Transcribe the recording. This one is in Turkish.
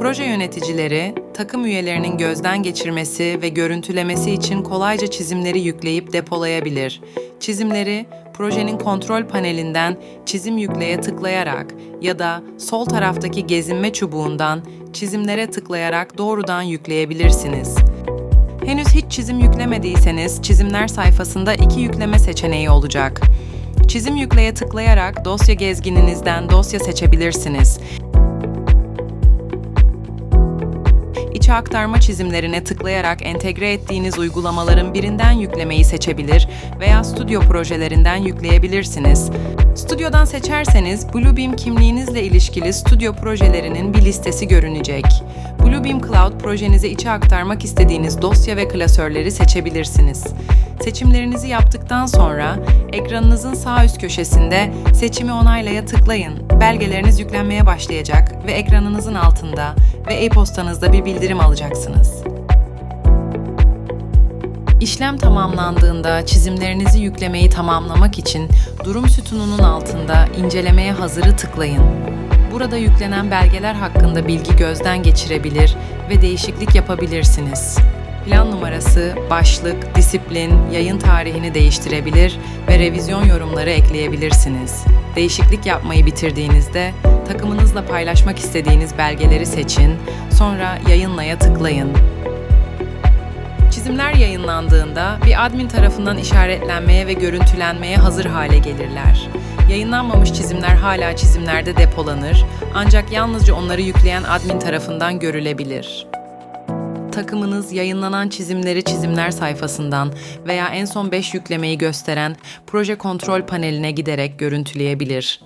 Proje yöneticileri, takım üyelerinin gözden geçirmesi ve görüntülemesi için kolayca çizimleri yükleyip depolayabilir. Çizimleri, projenin kontrol panelinden çizim yükleye tıklayarak ya da sol taraftaki gezinme çubuğundan çizimlere tıklayarak doğrudan yükleyebilirsiniz. Henüz hiç çizim yüklemediyseniz çizimler sayfasında iki yükleme seçeneği olacak. Çizim yükleye tıklayarak dosya gezgininizden dosya seçebilirsiniz. İçe aktarma çizimlerine tıklayarak entegre ettiğiniz uygulamaların birinden yüklemeyi seçebilir veya stüdyo projelerinden yükleyebilirsiniz. Stüdyodan seçerseniz Bluebeam kimliğinizle ilişkili stüdyo projelerinin bir listesi görünecek. Bluebeam Cloud projenize içe aktarmak istediğiniz dosya ve klasörleri seçebilirsiniz. Seçimlerinizi yaptıktan sonra ekranınızın sağ üst köşesinde Seçimi onaylaya tıklayın. Belgeleriniz yüklenmeye başlayacak ve ekranınızın altında ve e-postanızda bir bildirim alacaksınız. İşlem tamamlandığında çizimlerinizi yüklemeyi tamamlamak için durum sütununun altında incelemeye hazırı tıklayın. Burada yüklenen belgeler hakkında bilgi gözden geçirebilir ve değişiklik yapabilirsiniz. Plan numarası, başlık, disiplin, yayın tarihini değiştirebilir ve revizyon yorumları ekleyebilirsiniz. Değişiklik yapmayı bitirdiğinizde takımınızla paylaşmak istediğiniz belgeleri seçin, sonra yayınlaya tıklayın. Çizimler yayınlandığında bir admin tarafından işaretlenmeye ve görüntülenmeye hazır hale gelirler. Yayınlanmamış çizimler hala çizimlerde depolanır ancak yalnızca onları yükleyen admin tarafından görülebilir. Takımınız yayınlanan çizimleri çizimler sayfasından veya en son 5 yüklemeyi gösteren proje kontrol paneline giderek görüntüleyebilir.